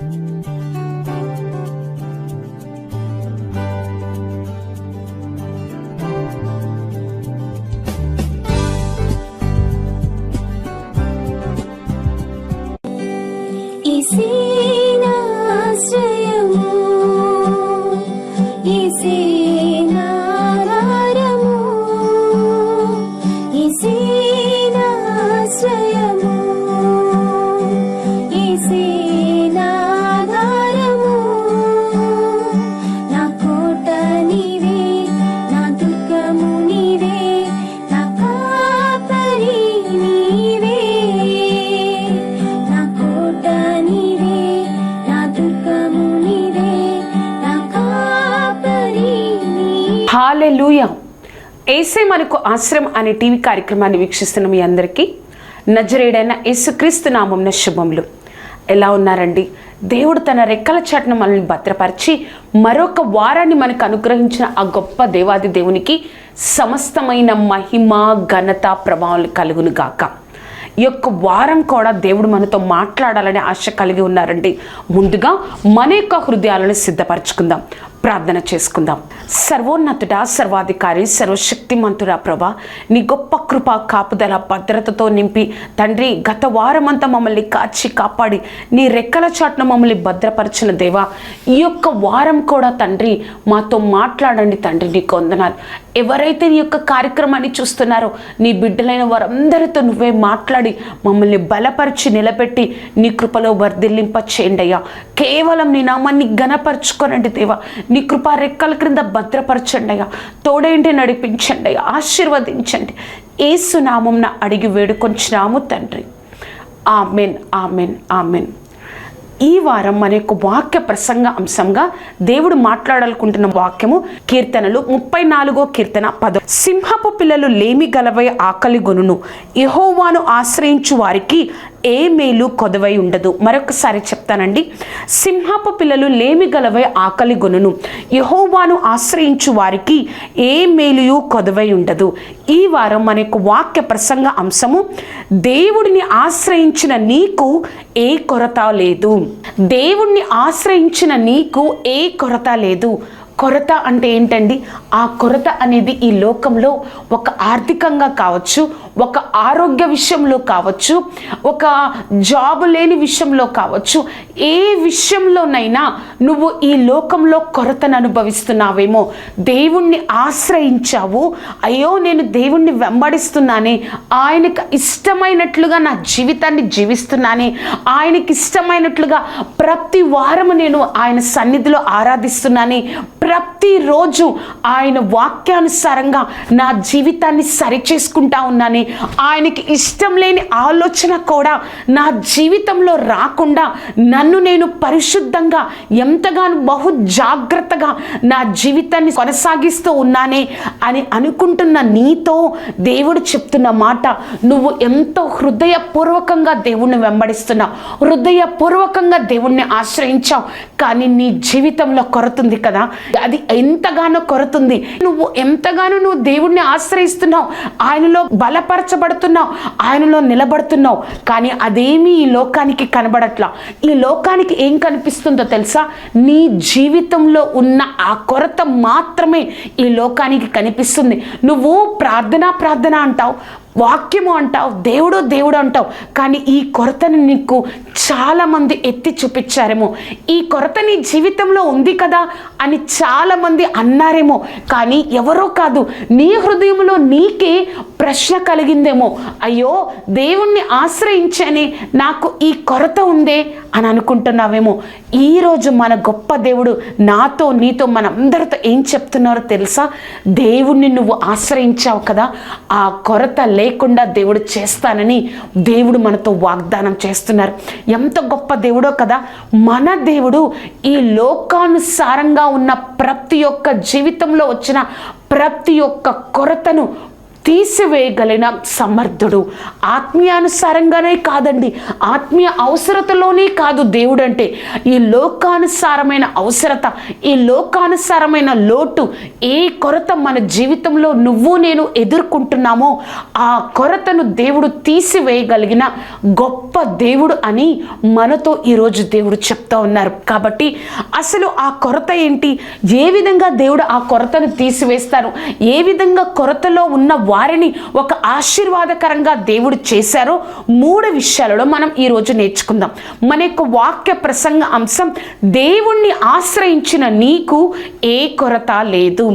Mm-hmm. Ashram అనే TV కార్యక్రమాన్ని వీక్షిస్తున్న మీ అందరికీ నజరేడైన యేసుక్రీస్తు నామంన శుభములు. ఎలా ఉన్నారండి? దేవుడు తన రెక్కల చాటున మనల్ని భద్రపరిచి మరొక వారాన్ని మనకు అనుగ్రహించిన ఆ గొప్ప దేవాది దేవునికి సమస్తమైన మహిమ ఘనత ప్రభావాలు కలుగును గాక. ఈ యొక్క వారం కూడా దేవుడు మనతో మాట్లాడాలనే ఆశ కలిగి ఉన్నారండి. ముందుగా మన యొక్క హృదయాలను సిద్ధపరచుకుందాం. ప్రార్థన చేసుకుందాం. సర్వోన్నతుడ సర్వాధికారి సర్వశక్తిమంతుడ ప్రభా నీ గొప్ప కృప కాపుదల భద్రతతో నింపి తండ్రి గత వారమంతా మమ్మల్ని కాచి కాపాడి నీ రెక్కల చాటున మమ్మల్ని భద్రపరిచిన దేవా ఈ యొక్క వారం కూడా తండ్రి మాతో మాట్లాడండి తండ్రి నీకు వందనాలు. ఎవరైతే నీ యొక్క కార్యక్రమాన్ని చూస్తున్నారో నీ బిడ్డలైన వారందరితో నువ్వే మాట్లాడి మమ్మల్ని బలపరిచి నిలబెట్టి నీ కృపలో వర్ధిల్లింప చేయండి అయ్యా. కేవలం నీ నామాన్ని ఘనపరచుకోనండి దేవా. నీ కృపా రెక్కల క్రింద భద్రపరచండి అయ్యా తోడేంటి నడిపించండి అయ్యా ఆశీర్వదించండి ఏసునామం అడిగి వేడుకొంచినాము తండ్రి. Amen amen amen. ఈ వారం మన యొక్క వాక్య ప్రసంగ అంశంగా దేవుడు మాట్లాడాలనుకుంటున్న వాక్యము కీర్తనలు ముప్పై నాలుగో కీర్తన పద. సింహపు పిల్లలు లేమి గలవై ఆకలి గొనును. యహోవాను ఆశ్రయించు వారికి ఏ మేలు కొదవై ఉండదు. మరొకసారి చెప్తానండి. సింహపు పిల్లలు లేమి గలవై ఆకలి గొనును. యహోవాను ఆశ్రయించు వారికి ఏ మేలుయు కొదవై ఉండదు. ఈ వారం మన యొక్క వాక్య ప్రసంగ అంశము. దేవుడిని ఆశ్రయించిన నీకు ఏ కొరత లేదు. దేవుణ్ణి ఆశ్రయించిన నీకు ఏ కొరత లేదు. కొరత అంటే ఏంటండి? ఆ కొరత అనేది ఈ లోకంలో ఒక ఆర్థికంగా కావచ్చు ఒక ఆరోగ్య విషయంలో కావచ్చు ఒక జాబ్ లేని విషయంలో కావచ్చు ఏ విషయంలోనైనా నువ్వు ఈ లోకంలో కొరతను అనుభవిస్తున్నావేమో. దేవుణ్ణి ఆశ్రయించావు. అయ్యో నేను దేవుణ్ణి వెంబడిస్తున్నానే. ఆయనకు ఇష్టమైనట్లుగా నా జీవితాన్ని జీవిస్తున్నానే. ఆయనకి ఇష్టమైనట్లుగా ప్రతి వారము నేను ఆయన సన్నిధిలో ఆరాధిస్తున్నానే. ప్రతిరోజు ఆయన వాక్యానుసారంగా నా జీవితాన్ని సరిచేసుకుంటా ఉన్నానే. ఆయనకి ఇష్టం లేని ఆలోచన కూడా నా జీవితంలో రాకుండా నన్ను నేను పరిశుద్ధంగా ఎంతగానో బహు జాగ్రత్తగా నా జీవితాన్ని కొనసాగిస్తూ ఉన్నానే అని అనుకుంటున్న నీతో దేవుడు చెప్తున్న మాట నువ్వు ఎంతో హృదయపూర్వకంగా దేవుణ్ణి వెంబడిస్తున్నావు హృదయపూర్వకంగా దేవుణ్ణి ఆశ్రయించావు. కానీ నీ జీవితంలో కొరతుంది కదా. అది ఎంతగానో కొరతుంది. నువ్వు ఎంతగానో నువ్వు దేవుణ్ణి ఆశ్రయిస్తున్నావు. ఆయనలో బలపరచబడుతున్నావు. ఆయనలో నిలబడుతున్నావు. కానీ అదేమీ ఈ లోకానికి కనబడట్లా. ఈ లోకానికి ఏం కనిపిస్తుందో తెలుసా? నీ జీవితంలో ఉన్న ఆ కొరత మాత్రమే ఈ లోకానికి కనిపిస్తుంది. నువ్వు ప్రార్థన ప్రార్థన అంటావు. వాక్యము అంటావు దేవుడు దేవుడు అంటావు. కానీ ఈ కొరతని నీకు చాలామంది ఎత్తి చూపించారేమో. ఈ కొరత నీ జీవితంలో ఉంది కదా అని చాలామంది అన్నారేమో. కానీ ఎవరో కాదు నీ హృదయంలో నీకే ప్రశ్న కలిగిందేమో. అయ్యో దేవుణ్ణి ఆశ్రయించని నాకు ఈ కొరత ఉందే అని అనుకుంటున్నావేమో. ఈరోజు మన గొప్ప దేవుడు నాతో నీతో మనందరితో ఏం చెప్తున్నారో తెలుసా? దేవుణ్ణి నువ్వు ఆశ్రయించావు కదా ఆ కొరత లే లేకుండా దేవుడు చేస్తానని దేవుడు మనతో వాగ్దానం చేస్తున్నారు. ఎంత గొప్ప దేవుడో కదా మన దేవుడు ఈ లోకానుసారంగా ఉన్న ప్రతి ఒక్క జీవితంలో వచ్చిన ప్రతి ఒక్క కొరతను తీసివేయగలిగిన సమర్థుడు. ఆత్మీయానుసారంగానే కాదండి. ఆత్మీయ అవసరతలోనే కాదు దేవుడు అంటే ఈ లోకానుసారమైన అవసరత ఈ లోకానుసారమైన లోటు ఏ కొరత మన జీవితంలో నువ్వు నేను ఎదుర్కొంటున్నామో ఆ కొరతను దేవుడు తీసివేయగలిగిన గొప్ప దేవుడు అని మనతో ఈరోజు దేవుడు చెప్తా ఉన్నారు. కాబట్టి అసలు ఆ కొరత ఏంటి? ఏ విధంగా దేవుడు ఆ కొరతను తీసివేస్తారు ఏ విధంగా కొరతలో ఉన్న వారిని ఒక ఆశీర్వాదకరంగా దేవుడు చేశారో మూడు విషయాలలో మనం ఈరోజు నేర్చుకుందాం. మన యొక్క వాక్య ప్రసంగ అంశం దేవుణ్ణి ఆశ్రయించిన నీకు ఏ కొరత లేదు.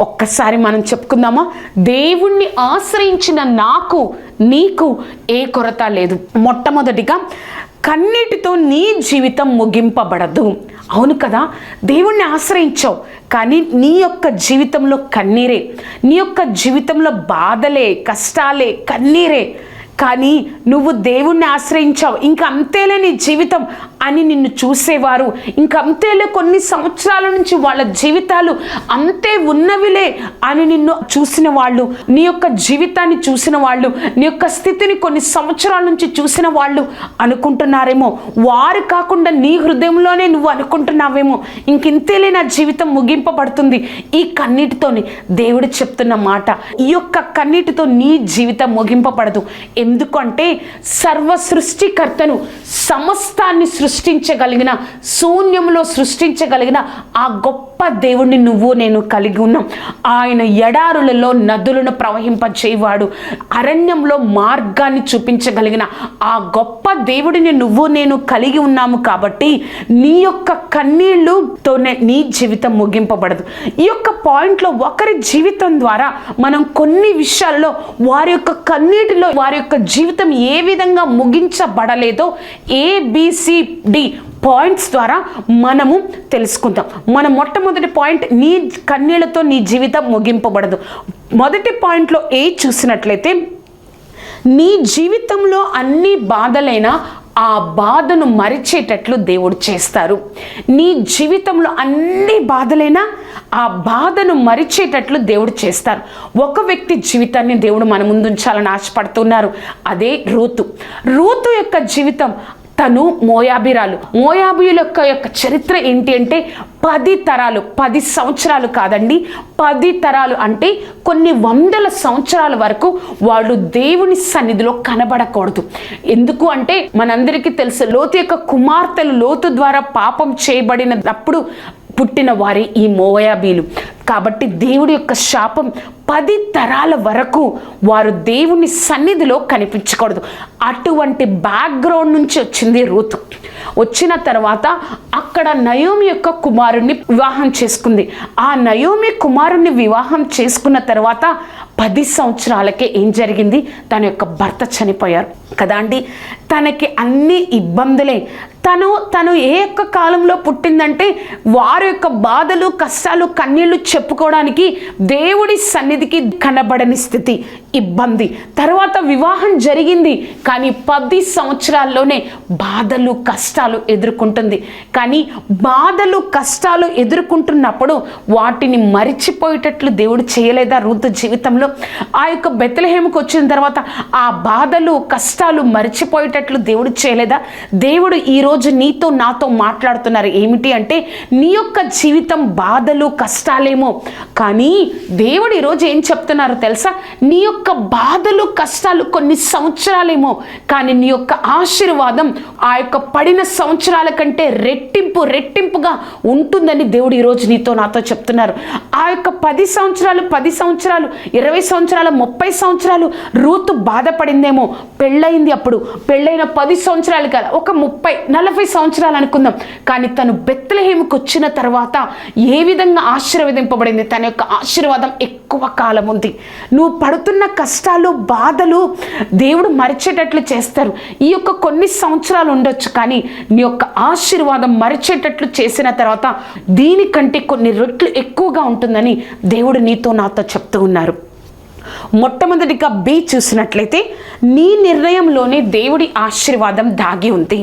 ఒక్కసారి మనం చెప్పుకుందామా? దేవుణ్ణి ఆశ్రయించిన నాకు నీకు ఏ కొరత లేదు. మొట్టమొదటిగా కన్నీటితో నీ జీవితం ముగింపబడదు. అవును కదా? దేవుణ్ణి ఆశ్రయించావు కానీ నీ యొక్క జీవితంలో కన్నీరే నీ యొక్క జీవితంలో బాధలే కష్టాలే కన్నీరే. కానీ నువ్వు దేవుణ్ణి ఆశ్రయించావు. ఇంకా అంతేలే నీ జీవితం అని నిన్ను చూసేవారు. ఇంక అంతేలే కొన్ని సంవత్సరాల నుంచి వాళ్ళ జీవితాలు అంతే ఉన్నవిలే అని నిన్ను చూసిన వాళ్ళు. నీ యొక్క జీవితాన్ని చూసిన వాళ్ళు నీ యొక్క స్థితిని కొన్ని సంవత్సరాల నుంచి చూసిన వాళ్ళు అనుకుంటున్నారేమో. వారు కాకుండా నీ హృదయంలోనే నువ్వు అనుకుంటున్నావేమో. ఇంకింతేలే నా జీవితం ముగింపబడుతుంది. ఈ కన్నీటితోని దేవుడు చెప్తున్న మాట ఈ యొక్క కన్నీటితో నీ జీవితం ముగింపబడదు. ఎందుకంటే సర్వ సృష్టికర్తను సమస్తాన్ని సృష్టించగలిగిన శూన్యంలో సృష్టించగలిగిన ఆ గొప్ప దేవుణ్ణి నువ్వు నేను కలిగి ఉన్నాం. ఆయన ఎడారులలో నదులను ప్రవహింపచేవాడు అరణ్యంలో మార్గాన్ని చూపించగలిగిన ఆ గొప్ప దేవుడిని నువ్వు నేను కలిగి ఉన్నాము కాబట్టి నీ యొక్క కన్నీళ్ళుతోనే నీ జీవితం ముగింపబడదు. ఈ యొక్క పాయింట్లో ఒకరి జీవితం ద్వారా మనం కొన్ని విషయాల్లో వారి యొక్క కన్నీటిలో వారి యొక్క జీవితం ఏ విధంగా ముగించబడలేదో ఏబిసిడి పాయింట్స్ ద్వారా మనము తెలుసుకుందాం. మన మొట్టమొదటి పాయింట్ నీ కన్నీళ్ళతో నీ జీవితం ముగింపబడదు. మొదటి పాయింట్లో ఏ చూసినట్లయితే నీ జీవితంలో అన్ని బాధలైనా ఆ బాధను మరిచేటట్లు దేవుడు చేస్తారు. నీ జీవితంలో అన్ని బాధలైనా ఆ బాధను మరిచేటట్లు దేవుడు చేస్తారు. ఒక వ్యక్తి జీవితాన్ని దేవుడు మన ముందు ఉంచాలని ఆశపడుతున్నారు. అదే రూతు. రూతు యొక్క జీవితం తను మోయాబిరాలు. మోయాబియుల యొక్క యొక్క చరిత్ర ఏంటి అంటే పది తరాలు పది సంవత్సరాలు కాదండి. పది తరాలు అంటే కొన్ని వందల సంవత్సరాల వరకు వాళ్ళు దేవుని సన్నిధిలో కనబడకూడదు. ఎందుకు అంటే మనందరికీ తెలుసు లోతు యొక్క కుమార్తెలు లోతు ద్వారా పాపం చేయబడినప్పుడు పుట్టిన వారే ఈ మోయాబీలు. కాబట్టి దేవుడి యొక్క శాపం పది తరాల వరకు వారు దేవుని సన్నిధిలో కనిపించకూడదు. అటువంటి బ్యాక్గ్రౌండ్ నుంచి వచ్చింది రూతు. వచ్చిన తర్వాత అక్కడ నయోమి యొక్క కుమారుణ్ణి వివాహం చేసుకుంది. ఆ నయోమి కుమారుణ్ణి వివాహం చేసుకున్న తర్వాత పది సంవత్సరాలకే ఏం జరిగింది? తన యొక్క భర్త చనిపోయారు. కదా అండి? తనకి అన్ని ఇబ్బందులే. తను తను ఏ యొక్క కాలంలో పుట్టిందంటే వారి యొక్క బాధలు కష్టాలు కన్నీళ్ళు చెప్పుకోవడానికి దేవుడి సన్నిధికి కనబడని స్థితి ఇబ్బంది. తర్వాత వివాహం జరిగింది కానీ పది సంవత్సరాల్లోనే బాధలు కష్టాలు ఎదుర్కొంటుంది. కానీ బాధలు కష్టాలు ఎదుర్కొంటున్నప్పుడు వాటిని మరిచిపోయేటట్లు దేవుడు చేయలేదా రూతు జీవితంలో? ఆ యొక్క బెత్తలహేమకు వచ్చిన తర్వాత ఆ బాధలు కష్టాలు మరిచిపోయేటట్లు దేవుడు చేయలేదా? దేవుడు ఈరోజు నీతో నాతో మాట్లాడుతున్నారు. ఏమిటి అంటే నీ యొక్క జీవితం బాధలు కష్టాలేమో కానీ దేవుడు ఈరోజు ఏం చెప్తున్నారు తెలుసా? నీ యొక్క బాధలు కష్టాలు కొన్ని సంవత్సరాలేమో కానీ నీ యొక్క ఆశీర్వాదం ఆ యొక్క పడిన సంవత్సరాల కంటే రెట్టింపు రెట్టింపుగా ఉంటుందని దేవుడు ఈరోజు నీతో నాతో చెప్తున్నారు. ఆ యొక్క పది సంవత్సరాలు పది సంవత్సరాలు ఇరవై సంవత్సరాలు ముప్పై సంవత్సరాలు రూతు బాధపడిందేమో. పెళ్ళయింది అప్పుడు పెళ్ళైన పది సంవత్సరాలు కాదు ఒక ముప్పై నలభై సంవత్సరాలు అనుకుందాం. కానీ తను బెత్తలహేమికి వచ్చిన తర్వాత ఏ విధంగా ఆశీర్వదింపబడింది తన యొక్క ఆశీర్వాదం ఎక్కువ కాలం ఉంది. నువ్వు పడుతున్న కష్టాలు బాధలు దేవుడు మరిచేటట్లు చేస్తారు. ఈ యొక్క కొన్ని సంవత్సరాలు ఉండొచ్చు కానీ నీ యొక్క ఆశీర్వాదం మరిచేటట్లు చేసిన తర్వాత దీనికంటే కొన్ని రెట్లు ఎక్కువగా ఉంటుందని దేవుడు నీతో నాతో చెప్తూ ఉన్నారు. మొట్టమొదటిగా బి చూసినట్లయితే నీ నిర్ణయంలోనే దేవుడి ఆశీర్వాదం దాగి ఉంది.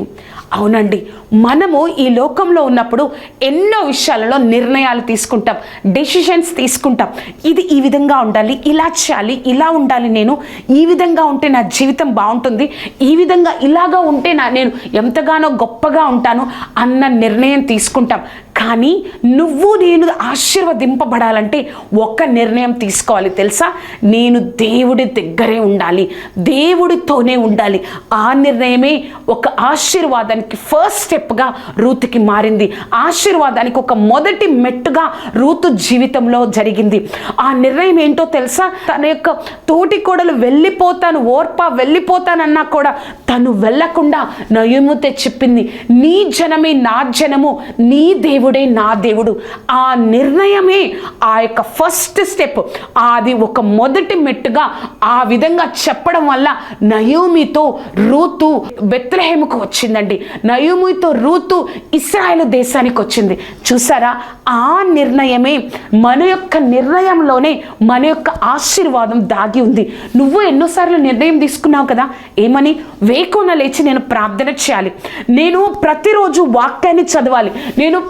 అవునండి మనము ఈ లోకంలో ఉన్నప్పుడు ఎన్నో విషయాలలో నిర్ణయాలు తీసుకుంటాం డెసిషన్స్ తీసుకుంటాం. ఇది ఈ విధంగా ఉండాలి ఇలా చేయాలి ఇలా ఉండాలి నేను ఈ విధంగా ఉంటే నా జీవితం బాగుంటుంది ఈ విధంగా ఇలాగా ఉంటే నా నేను ఎంతగానో గొప్పగా ఉంటాను అన్న నిర్ణయం తీసుకుంటాం. కానీ నువ్వు నేను ఆశీర్వదింపబడాలంటే ఒక నిర్ణయం తీసుకోవాలి తెలుసా? నేను దేవుడి దగ్గరే ఉండాలి దేవుడితోనే ఉండాలి. ఆ నిర్ణయమే ఒక ఆశీర్వాదానికి ఫస్ట్ స్టెప్గా రూతుకి మారింది. ఆశీర్వాదానికి ఒక మొదటి మెట్టుగా రూతు జీవితంలో జరిగింది. ఆ నిర్ణయం ఏంటో తెలుసా? తన యొక్క తోటి కోడలు వెళ్ళిపోతాను ఓర్ప వెళ్ళిపోతానన్నా కూడా తను వెళ్ళకుండా నయముతే చెప్పింది నీ జనమే నా జనము నీ దేవుడు నా దేవుడు. ఆ నిర్ణయమే ఆ యొక్క ఫస్ట్ స్టెప్ అది ఒక మొదటి మెట్టుగా ఆ విధంగా చెప్పడం వల్ల నయోమితో రూతు బెత్లహేముకు వచ్చిందండి. నయోమితో రూతు ఇస్రాయేల్ దేశానికి వచ్చింది. చూసారా? ఆ నిర్ణయమే మన యొక్క నిర్ణయంలోనే మన యొక్క ఆశీర్వాదం దాగి ఉంది. నువ్వు ఎన్నోసార్లు నిర్ణయం తీసుకున్నావు కదా? ఏమని? వేకోన లేచి నేను ప్రార్థన చేయాలి. నేను ప్రతిరోజు వాక్యాన్ని చదవాలి. నేను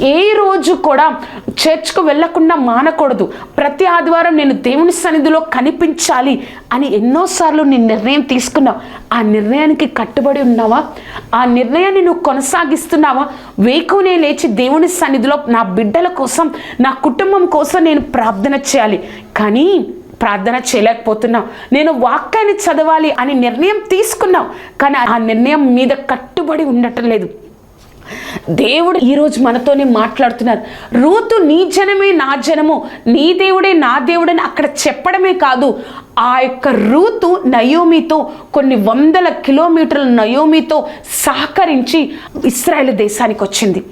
ఏ రోజు కూడా చర్చ్కు వెళ్ళకుండా మానకూడదు. ప్రతి ఆదివారం నేను దేవుని సన్నిధిలో కనిపించాలి అని ఎన్నోసార్లు నీ నిర్ణయం తీసుకున్నావు ఆ నిర్ణయానికి కట్టుబడి ఉన్నావా? ఆ నిర్ణయాన్ని నువ్వు కొనసాగిస్తున్నావా? వేకునే లేచి దేవుని సన్నిధిలో నా బిడ్డల కోసం నా కుటుంబం కోసం నేను ప్రార్థన చేయాలి. కానీ ప్రార్థన చేయలేకపోతున్నావు నేను వాక్యాన్ని చదవాలి అని నిర్ణయం తీసుకున్నావు కానీ ఆ నిర్ణయం మీద కట్టుబడి ఉండటం లేదు. దేవుడు ఈరోజు మనతోనే మాట్లాడుతున్నారు. రూతు నీ జనమే నా జనము నీ దేవుడే నా దేవుడని అక్కడ చెప్పడమే కాదు ఆ యొక్క రూతు నయోమితో కొన్ని వందల కిలోమీటర్ల నయోమితో సహకరించి ఇస్రాయేల్ దేశానికి వచ్చింది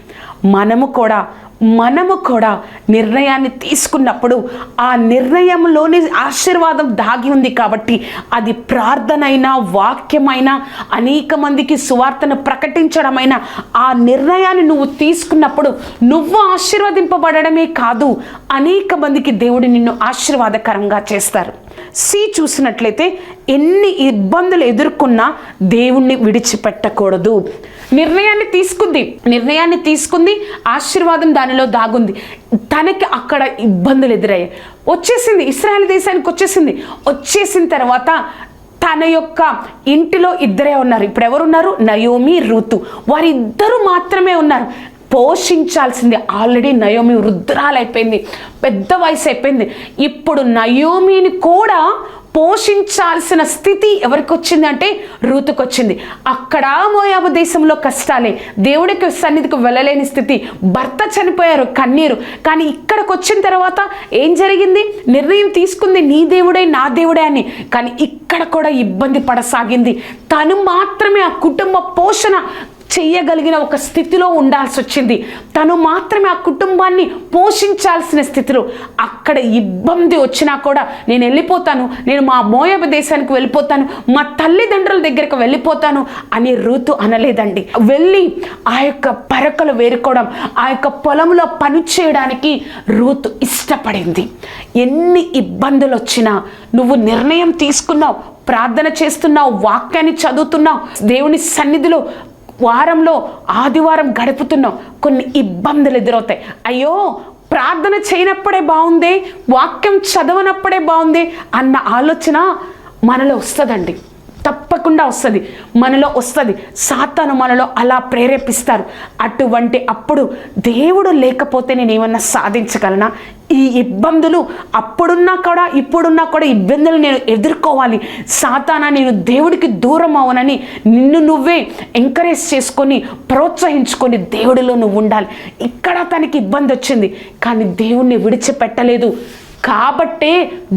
మనము కూడా మనము కూడా నిర్ణయాన్ని తీసుకున్నప్పుడు ఆ నిర్ణయంలోని ఆశీర్వాదం దాగి ఉంది కాబట్టి అది ప్రార్థనైనా వాక్యమైనా అనేక మందికి సువార్తను ప్రకటించడమైనా ఆ నిర్ణయాన్ని నువ్వు తీసుకున్నప్పుడు నువ్వు ఆశీర్వదింపబడమే కాదు అనేక మందికి దేవుడు నిన్ను ఆశీర్వాదకరంగా చేస్తారు. సి చూసినట్లయితే ఎన్ని ఇబ్బందులు ఎదుర్కొన్నా దేవుణ్ణి విడిచిపెట్టకూడదు. నిర్ణయాన్ని తీసుకుంది నిర్ణయాన్ని తీసుకుంది ఆశీర్వాదం దానిలో దాగుంది. తనకి అక్కడ ఇబ్బందులు ఎదురయ్యాయి. వచ్చేసింది ఇస్రాయల్ దేశానికి వచ్చేసింది. వచ్చేసిన తర్వాత తన యొక్క ఇంటిలో ఇద్దరే ఉన్నారు. ఇప్పుడు ఎవరున్నారు? నయోమి ఋతు వారిద్దరూ మాత్రమే ఉన్నారు. పోషించాల్సింది ఆల్రెడీ నయోమి వృద్ధురాలైపోయింది పెద్ద వయసు అయిపోయింది ఇప్పుడు నయోమిని కూడా పోషించాల్సిన స్థితి ఎవరికి వచ్చింది అంటే రూతుకు వచ్చింది అక్కడ మోయాబు దేశంలో కష్టాలే. దేవుడికి సన్నిధికి వెళ్ళలేని స్థితి. భర్త చనిపోయారు కన్నీరు. కానీ ఇక్కడికి వచ్చిన తర్వాత ఏం జరిగింది? నిర్ణయం తీసుకుంది నీ దేవుడే నా దేవుడే అని. కానీ ఇక్కడ కూడా ఇబ్బంది పడసాగింది. తను మాత్రమే ఆ కుటుంబ పోషణ చెయ్యగలిగిన ఒక స్థితిలో ఉండాల్సి వచ్చింది. తను మాత్రమే ఆ కుటుంబాన్ని పోషించాల్సిన స్థితిలో అక్కడ ఇబ్బంది వచ్చినా కూడా నేను వెళ్ళిపోతాను నేను మా మోయబ దేశానికి వెళ్ళిపోతాను మా తల్లిదండ్రుల దగ్గరికి వెళ్ళిపోతాను అని ఋతు అనలేదండి. వెళ్ళి ఆ యొక్క పరకలు వేరుకోవడం ఆ యొక్క పొలంలో పని చేయడానికి రూతు ఇష్టపడింది. ఎన్ని ఇబ్బందులు వచ్చినా నువ్వు నిర్ణయం తీసుకున్నావు ప్రార్థన చేస్తున్నావు వాక్యాన్ని చదువుతున్నావు దేవుని సన్నిధిలో వారంలో ఆదివారం గడుపుతున్నాం కొన్ని ఇబ్బందులు ఎదురవుతాయి. అయ్యో ప్రార్థన చేయనప్పుడే బాగుంది వాక్యం చదవనప్పుడే బాగుంది అన్న ఆలోచన మనలో వస్తుందండి. తప్పకుండా వస్తుంది. మనలో వస్తుంది. సాతాను మనలో అలా ప్రేరేపిస్తారు. అటువంటి అప్పుడు దేవుడు లేకపోతే నేను ఏమన్నా సాధించగలనా? ఈ ఇబ్బందులు అప్పుడున్నా కూడా ఇప్పుడున్నా కూడా ఇబ్బందులు నేను ఎదుర్కోవాలి. సాతానా నేను దేవుడికి దూరం అవనని నిన్ను నువ్వే ఎంకరేజ్ చేసుకొని ప్రోత్సహించుకొని దేవుడిలో నువ్వు ఉండాలి. ఇక్కడ తనకి ఇబ్బంది వచ్చింది కానీ దేవుణ్ణి విడిచిపెట్టలేదు. కాబట్టే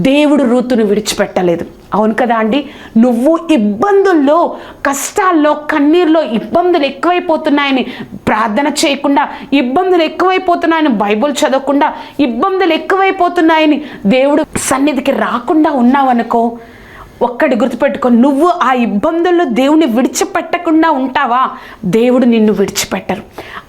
దేవుడు రూతును విడిచిపెట్టలేదు. అవును కదా అండి? నువ్వు ఇబ్బందుల్లో కష్టాల్లో కన్నీరులో ఇబ్బందులు ఎక్కువైపోతున్నాయని ప్రార్థన చేయకుండా ఇబ్బందులు ఎక్కువైపోతున్నాయని బైబుల్ చదవకుండా ఇబ్బందులు ఎక్కువైపోతున్నాయని దేవుడు సన్నిధికి రాకుండా ఉన్నావనుకో ఒక్కడి గుర్తుపెట్టుకో నువ్వు ఆ ఇబ్బందుల్లో దేవుని విడిచిపెట్టకుండా ఉంటావా? దేవుడు నిన్ను విడిచిపెట్టరు.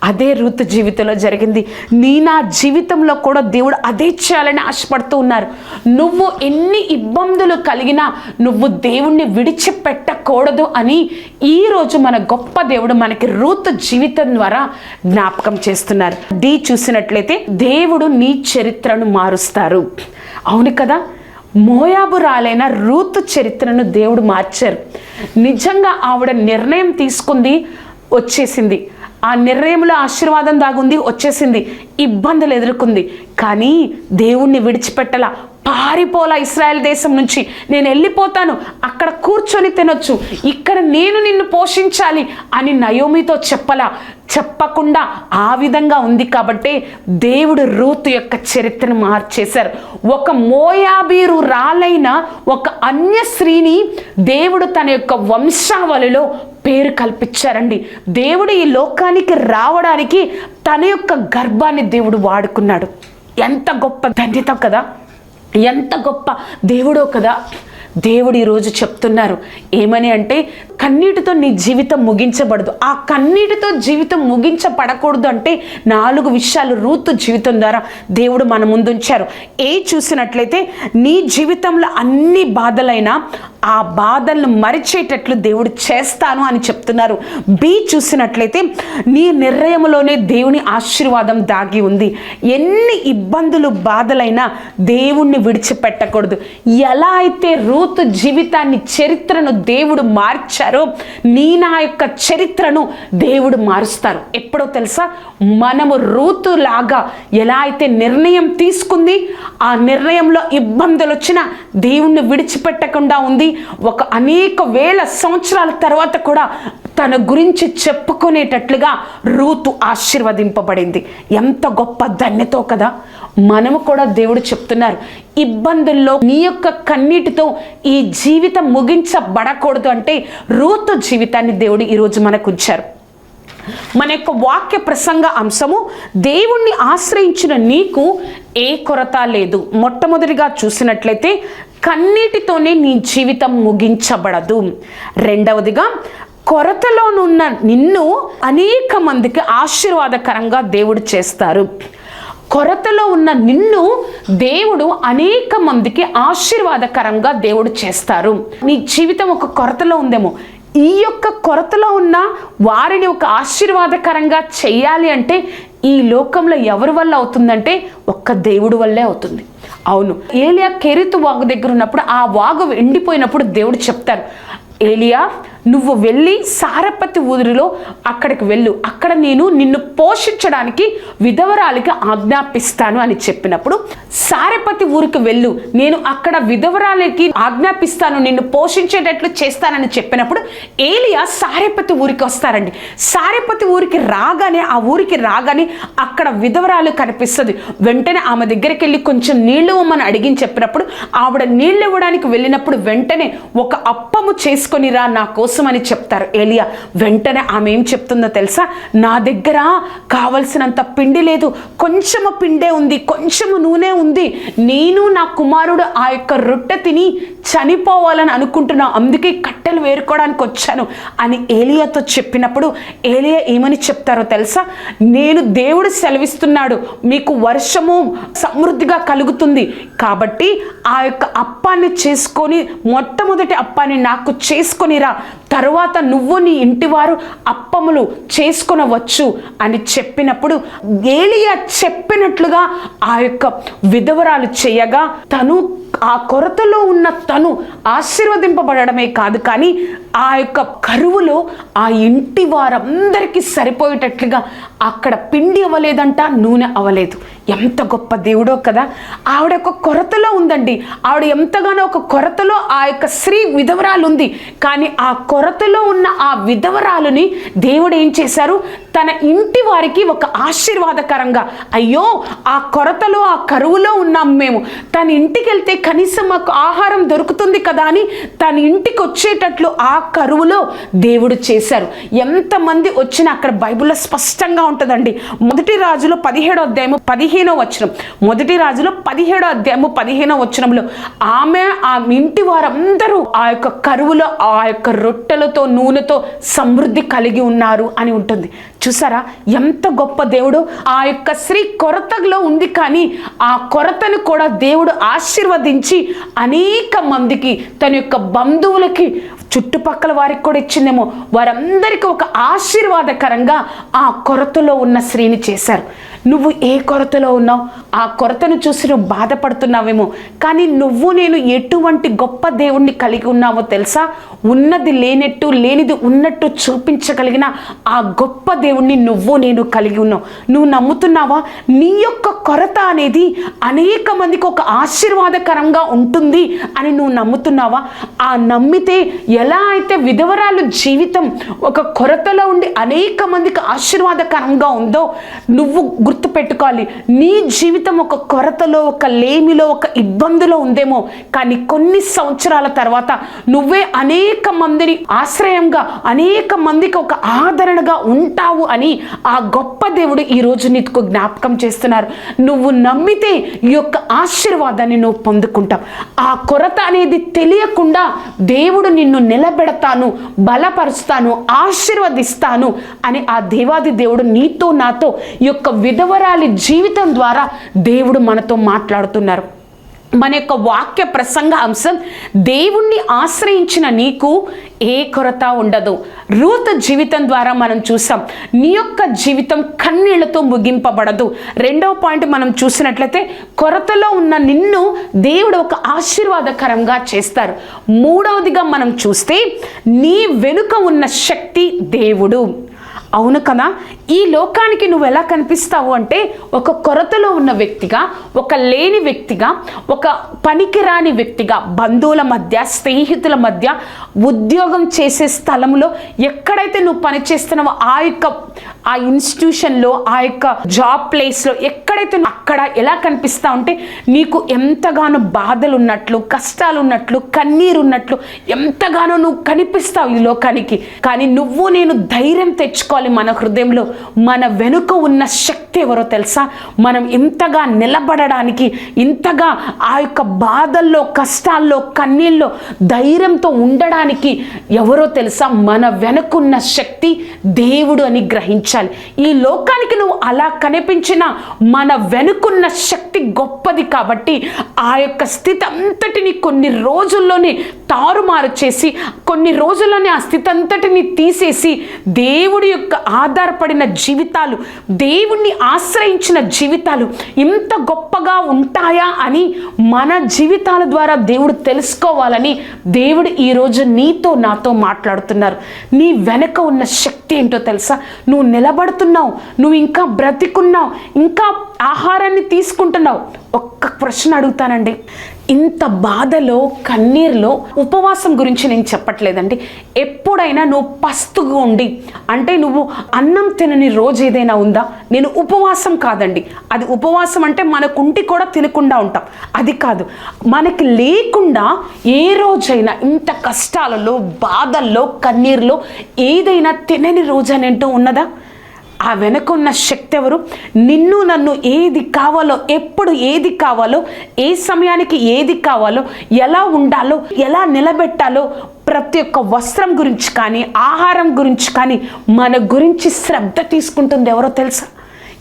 అదే ఋతు జీవితంలో జరిగింది. నీ నా జీవితంలో కూడా దేవుడు అదే చేయాలని ఆశపడుతూ ఉన్నారు. నువ్వు ఎన్ని ఇబ్బందులు కలిగినా నువ్వు దేవుణ్ణి విడిచిపెట్టకూడదు అని ఈరోజు మన గొప్ప దేవుడు మనకి ఋతు జీవితం ద్వారా జ్ఞాపకం చేస్తున్నారు. డి చూసినట్లయితే దేవుడు నీ చరిత్రను మారుస్తారు. అవును కదా? మోయాబురాలైన రూత్ చరిత్రను దేవుడు మార్చారు. నిజంగా ఆవిడ నిర్ణయం తీసుకుంది వచ్చేసింది. ఆ నిర్ణయంలో ఆశీర్వాదం దాగుంది వచ్చేసింది. ఇబ్బందులు ఎదుర్కొంది. కానీ దేవుణ్ణి విడిచిపెట్టలా. పారిపోలా ఇస్రాయల్ దేశం నుంచి. నేను వెళ్ళిపోతాను. అక్కడ కూర్చొని తినొచ్చు. ఇక్కడ నేను నిన్ను పోషించాలి అని నయోమితో చెప్పలా. చెప్పకుండా ఆ విధంగా ఉంది కాబట్టి దేవుడు రూతు యొక్క చరిత్రను మార్చేశారు. ఒక మోయాబీరు రాలైన ఒక అన్య స్త్రీని దేవుడు తన యొక్క వంశావళిలో పేరు కల్పించారండి. దేవుడు ఈ లోకానికి రావడానికి తన యొక్క గర్భాన్ని దేవుడు వాడుకున్నాడు. ఎంత గొప్ప ధన్యత కదా? ఎంత గొప్ప దేవుడో కదా? దేవుడు ఈరోజు చెప్తున్నారు. ఏమని అంటే కన్నీటితో నీ జీవితం ముగించబడదు. ఆ కన్నీటితో జీవితం ముగించబడకూడదు అంటే నాలుగు విషయాలు రూతు జీవితం ద్వారా దేవుడు మన ముందుంచారు. ఏ చూసినట్లయితే నీ జీవితంలో అన్ని బాధలైనా ఆ బాధలను మరిచేటట్లు దేవుడు చేస్తాను అని చెప్తున్నారు. బి చూసినట్లయితే నీ నిర్ణయంలోనే దేవుని ఆశీర్వాదం దాగి ఉంది. ఎన్ని ఇబ్బందులు బాధలైనా దేవుణ్ణి విడిచిపెట్టకూడదు. ఎలా అయితే రూతు జీవితాన్ని చరిత్రను దేవుడు మార్చారు నీ నా యొక్క చరిత్రను దేవుడు మారుస్తారు. ఎప్పుడో తెలుసా? మనము రూతు లాగా ఎలా అయితే నిర్ణయం తీసుకుంది ఆ నిర్ణయంలో ఇబ్బందులు వచ్చినా దేవుణ్ణి విడిచిపెట్టకుండా ఉంది. ఒక అనేక వేల సంవత్సరాల తర్వాత కూడా తన గురించి చెప్పుకునేటట్లుగా రూతు ఆశీర్వదింపబడింది. ఎంత గొప్ప ధన్యతో కదా! మనము కూడా దేవుడు చెప్తున్నారు ఇబ్బందుల్లో నీ యొక్క కన్నీటితో ఈ జీవితం ముగించబడకూడదు అంటే రూతు జీవితాన్ని దేవుడు ఈరోజు మనకు ఉంచారు మన యొక్క వాక్య ప్రసంగ అంశము దేవుణ్ణి ఆశ్రయించిన నీకు ఏ కొరత లేదు. మొట్టమొదటిగా చూసినట్లయితే కన్నీటితోనే నీ జీవితం ముగించబడదు. రెండవదిగా కొరతలోనున్న నిన్ను అనేక మందికి ఆశీర్వాదకరంగా దేవుడు చేస్తారు. కొరతలో ఉన్న నిన్ను దేవుడు అనేక మందికి ఆశీర్వాదకరంగా దేవుడు చేస్తారు. నీ జీవితం ఒక కొరతలో ఉందేమో. ఈ యొక్క కొరతలో ఉన్న వారిని ఒక ఆశీర్వాదకరంగా చెయ్యాలి అంటే ఈ లోకంలో ఎవరి వల్ల అవుతుందంటే ఒక్క దేవుడు వల్లే అవుతుంది. అవును. ఏలియా కెరీతు వాగు దగ్గర ఉన్నప్పుడు ఆ వాగు ఎండిపోయినప్పుడు దేవుడు చెప్తారు ఏలియా నువ్వు వెళ్ళి సారపతి ఊరిలో అక్కడికి వెళ్ళు. అక్కడ నేను నిన్ను పోషించడానికి విధవరాలికి ఆజ్ఞాపిస్తాను అని చెప్పినప్పుడు సారపతి ఊరికి వెళ్ళు. నేను అక్కడ విధవరాలకి ఆజ్ఞాపిస్తాను నిన్ను పోషించేటట్లు చేస్తానని చెప్పినప్పుడు ఏలియా సారేపతి ఊరికి వస్తారండి. సారేపతి ఊరికి రాగానే ఆ ఊరికి రాగానే అక్కడ విధవరాలు కనిపిస్తుంది. వెంటనే ఆమె దగ్గరికి వెళ్ళి కొంచెం నీళ్ళు ఇవ్వమని అడిగిని చెప్పినప్పుడు ఆవిడ నీళ్ళు ఇవ్వడానికి వెళ్ళినప్పుడు వెంటనే ఒక అప్పము చేసుకొని రా నా కోసం అని చెప్తారు. ఏలియా వెంటనే ఆమె ఏం చెప్తుందో తెలుసా? నా దగ్గర కావలసినంత పిండి లేదు. కొంచెము పిండే ఉంది కొంచెము నూనె ఉంది. నేను నా కుమారుడు ఆ యొక్క రొట్టె తిని చనిపోవాలని అనుకుంటున్నా. అందుకే కట్టెలు వేరుకోవడానికి వచ్చాను అని ఏలియాతో చెప్పినప్పుడు ఏలియా ఏమని చెప్తారో తెలుసా? నేను దేవుడు సెలవిస్తున్నాడు. మీకు వర్షము సమృద్ధిగా కలుగుతుంది. కాబట్టి ఆ యొక్క అప్పాన్ని చేసుకొని మొట్టమొదటి అప్పాన్ని నాకు చేసుకొనిరా. తరువాత నువ్వు నీ ఇంటివారు అప్పములు చేసుకొనవచ్చు అని చెప్పినప్పుడు ఏలియా చెప్పినట్లుగా ఆ యొక్క విధవరాలు చేయగా తను ఆ కొరతలో ఉన్న తను ఆశీర్వదింపబడమే కాదు కానీ ఆ యొక్క కరువులో ఆ ఇంటి వారందరికీ సరిపోయేటట్లుగా అక్కడ పిండి అవ్వలేదంట నూనె అవ్వలేదు. ఎంత గొప్ప దేవుడో కదా. ఆవిడ ఒక కొరతలో ఉందండి. ఆవిడ ఎంతగానో ఒక కొరతలో ఆ యొక్క స్త్రీ విధవరాలు ఉంది కానీ ఆ కొరతలో ఉన్న ఆ విధవరాలుని దేవుడు ఏం చేశారు? తన ఇంటి వారికి ఒక ఆశీర్వాదకరంగా అయ్యో ఆ కొరతలో ఆ కరువులో ఉన్నాం మేము. తన ఇంటికి వెళ్తే కనీసం మాకు ఆహారం దొరుకుతుంది కదా అని తన ఇంటికి వచ్చేటట్లు ఆ కరువులో దేవుడు చేశారు. ఎంతమంది వచ్చినా అక్కడ బైబిల్లో స్పష్టంగా ఉంటుందండి. మొదటి రాజులో పదిహేడో అధ్యాయము పదిహేనో వచనం. మొదటి రాజులో పదిహేడో అధ్యాయము పదిహేనో వచనంలో ఆమె ఆ ఇంటి వారందరూ ఆ యొక్క కరువులో ఆ యొక్క రొట్టెలతో నూనెతో సమృద్ధి కలిగి ఉన్నారు అని ఉంటుంది. చూసారా? ఎంత గొప్ప దేవుడు. ఆ యొక్క స్త్రీ కొరతలో ఉంది కానీ ఆ కొరతను కూడా దేవుడు ఆశీర్వదించి అనేక మందికి తన యొక్క బంధువులకి చుట్టుపక్కల వారికి కూడా ఇచ్చిందేమో. వారందరికీ ఒక ఆశీర్వాదకరంగా ఆ కొరతలో ఉన్న స్త్రీని చేశారు. నువ్వు ఏ కొరతలో ఉన్నావు? ఆ కొరతను చూసి నువ్వు బాధపడుతున్నావేమో. కానీ నువ్వు నేను ఎటువంటి గొప్ప దేవుణ్ణి కలిగి ఉన్నావో తెలుసా? ఉన్నది లేనట్టు లేనిది ఉన్నట్టు చూపించగలిగిన ఆ గొప్ప దేవుణ్ణి నువ్వు నేను కలిగి ఉన్నావు. నువ్వు నమ్ముతున్నావా? నీ యొక్క కొరత అనేది అనేక మందికి ఒక ఆశీర్వాదకరంగా ఉంటుంది అని నువ్వు నమ్ముతున్నావా? ఆ నమ్మితే ఎలా అయితే విధవరాలు జీవితం ఒక కొరతలో ఉండి అనేక మందికి ఆశీర్వాదకరంగా ఉందో నువ్వు గుర్తుపెట్టుకోవాలి. నీ జీవితం ఒక కొరతలో ఒక లేమిలో ఒక ఇబ్బందిలో ఉందేమో. కానీ కొన్ని సంవత్సరాల తర్వాత నువ్వే అనేక మందిని ఆశ్రయంగా అనేక మందికి ఒక ఆదరణగా ఉంటావు అని ఆ గొప్ప దేవుడు ఈరోజు నీకు జ్ఞాపకం చేస్తున్నారు. నువ్వు నమ్మితే ఈ యొక్క ఆశీర్వాదాన్ని నువ్వు పొందుకు పొందుకుంటావు ఆ కొరత అనేది తెలియకుండా దేవుడు నిన్ను నిలబెడతాను బలపరుస్తాను ఆశీర్వదిస్తాను అని ఆ దేవాది దేవుడు నీతో నాతో యొక్క విధవరాలి జీవితం ద్వారా దేవుడు మనతో మాట్లాడుతున్నారు. మన యొక్క వాక్య ప్రసంగ అంశం దేవుణ్ణి ఆశ్రయించిన నీకు ఏ కొరత ఉండదు. రూత జీవితం ద్వారా మనం చూసాం. నీ యొక్క జీవితం కన్నీళ్ళతో ముగింపబడదు. రెండవ పాయింట్ మనం చూసినట్లయితే కొరతలో ఉన్న నిన్ను దేవుడు ఒక ఆశీర్వాదకరంగా చేస్తారు. మూడవదిగా మనం చూస్తే నీ వెనుక ఉన్న శక్తి దేవుడు. అవును కదా? ఈ లోకానికి నువ్వు ఎలా కనిపిస్తావు అంటే ఒక కొరతలో ఉన్న వ్యక్తిగా ఒక లేని వ్యక్తిగా ఒక పనికిరాని వ్యక్తిగా బంధువుల మధ్య స్నేహితుల మధ్య ఉద్యోగం చేసే స్థలంలో ఎక్కడైతే నువ్వు పనిచేస్తున్నావో ఆ యొక్క ఆ ఇన్స్టిట్యూషన్లో ఆ యొక్క జాబ్ ప్లేస్లో ఎక్కడైతే అక్కడ ఎలా కనిపిస్తా ఉంటే నీకు ఎంతగానో బాధలు ఉన్నట్లు కష్టాలు ఉన్నట్లు కన్నీరు ఉన్నట్లు ఎంతగానో నువ్వు కనిపిస్తావు ఈ లోకానికి. కానీ నువ్వు నేను ధైర్యం తెచ్చుకోవాలి మన హృదయంలో. మన వెనుక ఉన్న శక్తి ఎవరో తెలుసా? మనం ఇంతగా నిలబడడానికి ఇంతగా ఆ యొక్క బాధల్లో కష్టాల్లో కన్నీళ్ళలో ధైర్యంతో ఉండడానికి ఎవరో తెలుసా? మన వెనుకున్న శక్తి దేవుడు అని గ్రహించాలి. ఈ లోకానికి నువ్వు అలా కనిపించిన మన వెనుకున్న శక్తి గొప్పది కాబట్టి ఆ యొక్క స్థితి అంతటిని కొన్ని రోజుల్లోనే తారుమారు చేసి కొన్ని రోజుల్లోనే ఆ స్థితి అంతటిని తీసేసి దేవుడి యొక్క ఆధారపడిన జీవితాలు దేవుణ్ణి ఆశ్రయించిన జీవితాలు ఇంత గొప్పగా ఉంటాయా అని మన జీవితాల ద్వారా దేవుడు తెలుసుకోవాలని దేవుడు ఈరోజు నీతో నాతో మాట్లాడుతున్నారు. నీ వెనక ఉన్న శక్తి ఏంటో తెలుసా? నువ్వు నిలబడుతున్నావు. నువ్వు ఇంకా బ్రతికున్నావు. ఇంకా ఆహారాన్ని తీసుకుంటున్నావు. ఒక్క ప్రశ్న అడుగుతానండి. ఇంత బాధలో కన్నీరులో ఉపవాసం గురించి నేను చెప్పట్లేదండి. ఎప్పుడైనా నువ్వు పస్తుగా ఉండి అంటే నువ్వు అన్నం తినని రోజు ఏదైనా ఉందా? నేను ఉపవాసం కాదండి. అది ఉపవాసం అంటే మనకుంటి కూడా తినకుండా ఉంటాం. అది కాదు. మనకి లేకుండా ఏ రోజైనా ఇంత కష్టాలలో బాధల్లో కన్నీరులో ఏదైనా తినని రోజు అనేంటూ ఉన్నదా? ఆ వెనక ఉన్న శక్తి ఎవరు నిన్ను నన్ను ఏది కావాలో ఎప్పుడు ఏది కావాలో ఏ సమయానికి ఏది కావాలో ఎలా ఉండాలో ఎలా నిలబెట్టాలో ప్రతి ఒక్క వస్త్రం గురించి కానీ ఆహారం గురించి కానీ మన గురించి శ్రద్ధ తీసుకుంటుంది ఎవరో తెలుసా?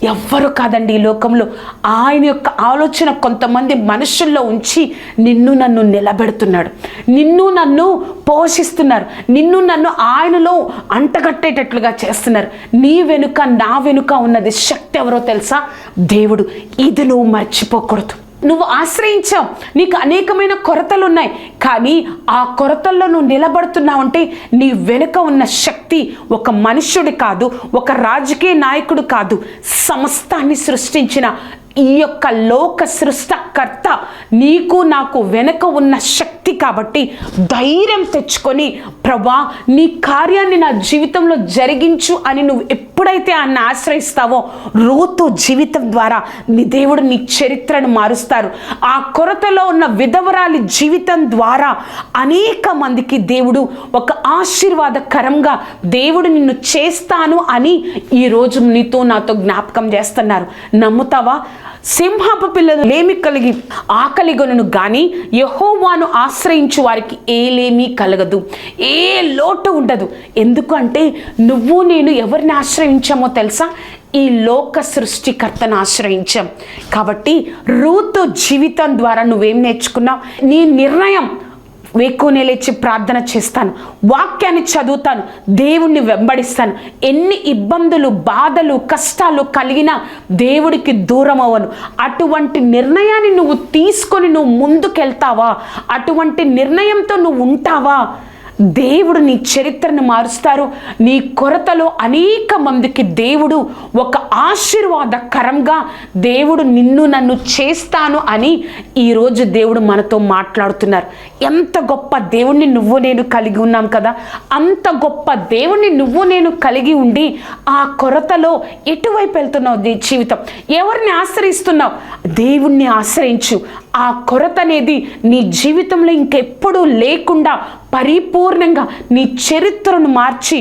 ఎవ్వరు కాదండి ఈ లోకంలో. ఆయన యొక్క ఆలోచన కొంతమంది మనుషుల్లో ఉంచి నిన్ను నన్ను నిలబెడుతున్నాడు. నిన్ను నన్ను పోషిస్తున్నారు. నిన్ను నన్ను ఆయనలో అంటగట్టేటట్లుగా చేస్తున్నారు. నీ వెనుక నా వెనుక ఉన్నది శక్తి ఎవరో తెలుసా? దేవుడు. ఇది నువ్వు మర్చిపోకూడదు. నువ్వు ఆశ్రయించావు. నీకు అనేకమైన కొరతలు ఉన్నాయి కానీ ఆ కొరతల్లో నువ్వు నిలబడుతున్నావంటే నీ వెనుక ఉన్న శక్తి ఒక మనుష్యుడు కాదు ఒక రాజకీయ నాయకుడు కాదు. సమస్తాన్ని సృష్టించిన ఈ యొక్క లోక సృష్టకర్త నీకు నాకు వెనుక ఉన్న శక్తి కాబట్టి ధైర్యం తెచ్చుకొని ప్రభా నీ కార్యాన్ని నా జీవితంలో జరిగించు అని నువ్వు ఎప్పుడైతే ఆయన ఆశ్రయిస్తావో రూతు జీవితం ద్వారా నీ దేవుడు నీ చరిత్రను మారుస్తారు. ఆ కొరతలో ఉన్న విధవరాలి జీవితం ద్వారా అనేక మందికి దేవుడు ఒక ఆశీర్వాదకరంగా దేవుడు నిన్ను చేస్తాను అని ఈరోజు నీతో నాతో జ్ఞాపకం చేస్తున్నారు. నమ్ముతావా? సింహపు పిల్లలు లేమి కలిగి ఆకలిగొనను గాని యహోవాను ఆశ్రయించు వారికి ఏ లేమి కలగదు. ఏ లోటు ఉండదు. ఎందుకంటే నువ్వు నేను ఎవరిని ఆశ్రయించామో తెలుసా? ఈ లోక సృష్టికర్తను ఆశ్రయించాం. కాబట్టి రూతు జీవితం ద్వారా నువ్వేం నేర్చుకున్నావు? నీ నిర్ణయం వేకునే లేచి ప్రార్థన చేస్తాను వాక్యాన్ని చదువుతాను దేవుణ్ణి వెంబడిస్తాను. ఎన్ని ఇబ్బందులు బాధలు కష్టాలు కలిగినా దేవుడికి దూరం అవ్వను. అటువంటి నిర్ణయాన్ని నువ్వు తీసుకొని నువ్వు ముందుకెళ్తావా? అటువంటి నిర్ణయంతో నువ్వు ఉంటావా? దేవుడు నీ చరిత్రను మారుస్తారు. నీ కొరతలో అనేక మందికి దేవుడు ఒక ఆశీర్వాదకరంగా దేవుడు నిన్ను నన్ను చేస్తాను అని ఈరోజు దేవుడు మనతో మాట్లాడుతున్నారు. ఎంత గొప్ప దేవుణ్ణి నువ్వు నేను కలిగి ఉన్నాం కదా. అంత గొప్ప దేవుణ్ణి నువ్వు నేను కలిగి ఉండి ఆ కొరతలో ఎటువైపు వెళ్తున్నావు నీ జీవితం? ఎవరిని ఆశ్రయిస్తున్నావు? దేవుణ్ణి ఆశ్రయించు. ఆ కొరత అనేది నీ జీవితంలో ఇంకెప్పుడు లేకుండా పరిపూర్ణంగా నీ చరిత్రను మార్చి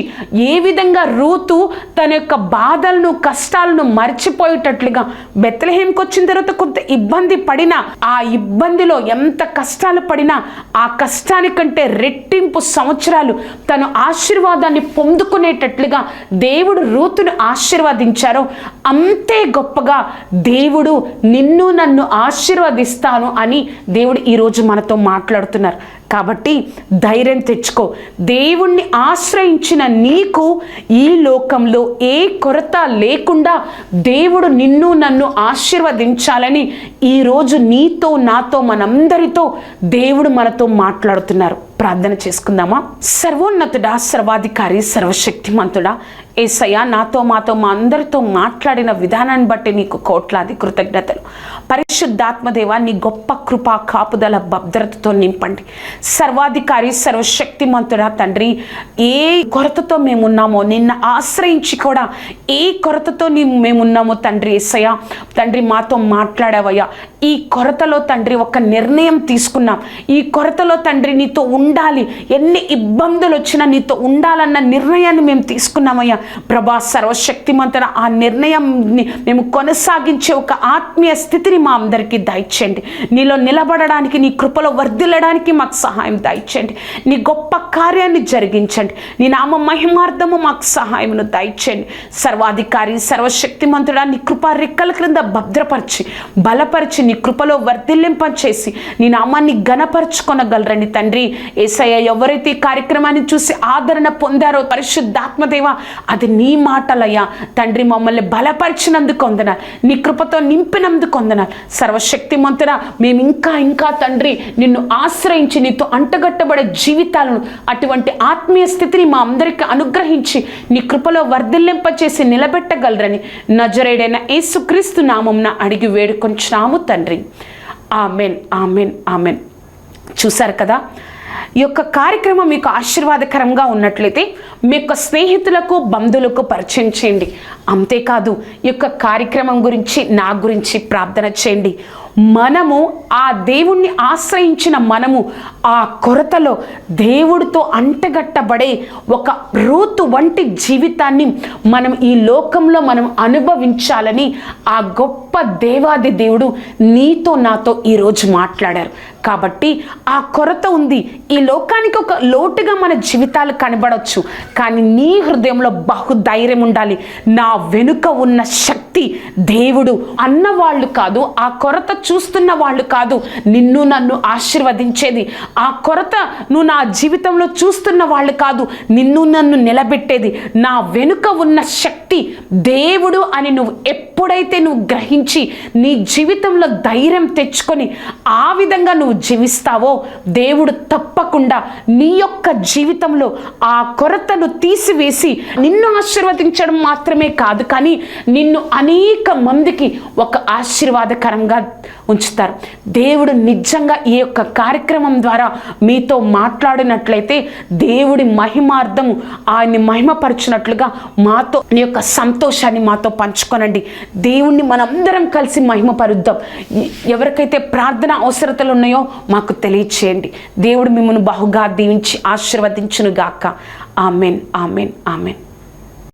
ఏ విధంగా రూతు తన యొక్క బాధలను కష్టాలను మర్చిపోయేటట్లుగా బెత్తలహేంకి వచ్చిన తర్వాత కొంత ఇబ్బంది పడినా ఆ ఇబ్బందిలో ఎంత కష్టాలు పడినా ఆ కష్టానికంటే రెట్టింపు సంవత్సరాలు తను ఆశీర్వాదాన్ని పొందుకునేటట్లుగా దేవుడు రూతును ఆశీర్వదించారో. అంతే గొప్పగా దేవుడు నిన్ను నన్ను ఆశీర్వదిస్తాను అని దేవుడు ఈరోజు మనతో మాట్లాడుతున్నారు. కాబట్టి ధైర్యం తెచ్చుకో. దేవుణ్ణి ఆశ్రయించిన నీకు ఈ లోకంలో ఏ కొరత లేకుండా దేవుడు నిన్ను నన్ను ఆశీర్వదించాలని ఈరోజు నీతో నాతో మనందరితో దేవుడు మనతో మాట్లాడుతున్నారు. ప్రార్థన చేసుకుందామా? సర్వోన్నతుడా సర్వాధికారి సర్వశక్తిమంతుడా ఏసయ్య నాతో మాతో మా అందరితో మాట్లాడిన విధానాన్ని బట్టి నీకు కోట్లాది కృతజ్ఞతలు. పరిశుద్ధాత్మదేవ నీ గొప్ప కృపా కాపుదల భద్రతతో నింపండి. సర్వాధికారి సర్వశక్తిమంతుడా తండ్రి ఏ కొరతతో మేమున్నామో నిన్న ఆశ్రయించి కూడా ఏ కొరతతో నీ మేమున్నామో తండ్రి ఏసయ్య తండ్రి మాతో మాట్లాడావయ్యా. ఈ కొరతలో తండ్రి ఒక నిర్ణయం తీసుకున్నాం. ఈ కొరతలో తండ్రి నీతో ఉండాలి. ఎన్ని ఇబ్బందులు వచ్చినా నీతో ఉండాలన్న నిర్ణయాన్ని మేము తీసుకున్నామయ్యా. ప్రభా సర్వశక్తిమంతున ఆ నిర్ణయంని మేము కొనసాగించే ఒక ఆత్మీయ స్థితిని మా అందరికీ దయచేయండి. నీలో నిలబడడానికి నీ కృపలో వర్ధిల్లడానికి మాకు సహాయం దయచేయండి. నీ గొప్ప కార్యాన్ని జరిగించండి. నీ నామ మహిమార్థము మాకు సహాయమును దయచేయండి. సర్వాధికారి సర్వశక్తిమంతుడా నీ కృపా రెక్కల క్రింద భద్రపరిచి బలపరిచి నీ కృపలో వర్ధిల్లింపచేసి నీ నామాన్ని గణపరుచుకొనగలరని తండ్రి ఏసయ్య ఎవరైతే ఈ కార్యక్రమాన్ని చూసి ఆదరణ పొందారో పరిశుద్ధాత్మదేవ అది నీ మాటలయ్యా. తండ్రి మమ్మల్ని బలపరిచినందుకు వందనాలు. నీ కృపతో నింపినందుకు వందనాలు. సర్వశక్తిమంతున మేము ఇంకా ఇంకా తండ్రి నిన్ను ఆశ్రయించి నీతో అంటగట్టబడే జీవితాలను అటువంటి ఆత్మీయ స్థితిని మా అందరికీ అనుగ్రహించి నీ కృపలో వర్ధిల్లింపచేసి నిలబెట్టగలరని నజరేడైన యేసుక్రీస్తు నామంన అడిగి వేడుకొంచున్నాము తండ్రి. Amen amen amen. చూశారు కదా? ఈ యొక్క కార్యక్రమం మీకు ఆశీర్వాదకరంగా ఉన్నట్లయితే మీ యొక్క స్నేహితులకు బంధువులకు పరిచయం చేయండి. అంతేకాదు ఈ యొక్క కార్యక్రమం గురించి నా గురించి ప్రార్థన చేయండి. మనము ఆ దేవుణ్ణి ఆశ్రయించిన మనము ఆ కొరతలో దేవుడితో అంటగట్టబడే ఒక రూతు వంటి జీవితాన్ని మనం ఈ లోకంలో మనం అనుభవించాలని ఆ గొప్ప దేవాది దేవుడు నీతో నాతో ఈరోజు మాట్లాడారు. కాబట్టి ఆ కొరత ఉంది. ఈ లోకానికి ఒక లోటుగా మన జీవితాలు కనబడవచ్చు కానీ నీ హృదయంలో బహుధైర్యం ఉండాలి. నా వెనుక ఉన్న శక్తి దేవుడు అన్న వాళ్ళు కాదు ఆ కొరత చూస్తున్న వాళ్ళు కాదు నిన్ను నన్ను ఆశీర్వదించేది. ఆ కొరత నువ్వు నా జీవితంలో చూస్తున్న వాళ్ళు కాదు నిన్ను నన్ను నిలబెట్టేది. నా వెనుక ఉన్న శక్తి దేవుడు అని నువ్వు ఎప్పుడైతే నువ్వు గ్రహించి నీ జీవితంలో ధైర్యం తెచ్చుకొని ఆ విధంగా నువ్వు జీవిస్తావో దేవుడు తప్పకుండా నీ యొక్క జీవితంలో ఆ కొరతను తీసివేసి నిన్ను ఆశీర్వదించడం మాత్రమే కాదు కానీ నిన్ను అనేక మందికి ఒక ఆశీర్వాదకరంగా ఉంచుతారు. దేవుడు నిజంగా ఈ యొక్క కార్యక్రమం ద్వారా మీతో మాట్లాడినట్లయితే దేవుడి మహిమార్థము ఆయన్ని మహిమపరచినట్లుగా మాతో నీ యొక్క సంతోషాన్ని మాతో పంచుకొనండి. దేవుణ్ణి మనందరం కలిసి మహిమపరుద్దాం. ఎవరికైతే ప్రార్థన అవసరతలు ఉన్నాయో మాకు తెలియచేయండి. దేవుడు మిమ్మల్ని బహుగా దీవించి ఆశీర్వదించును గాక ఆమెన్ ఆమెన్ ఆమెన్.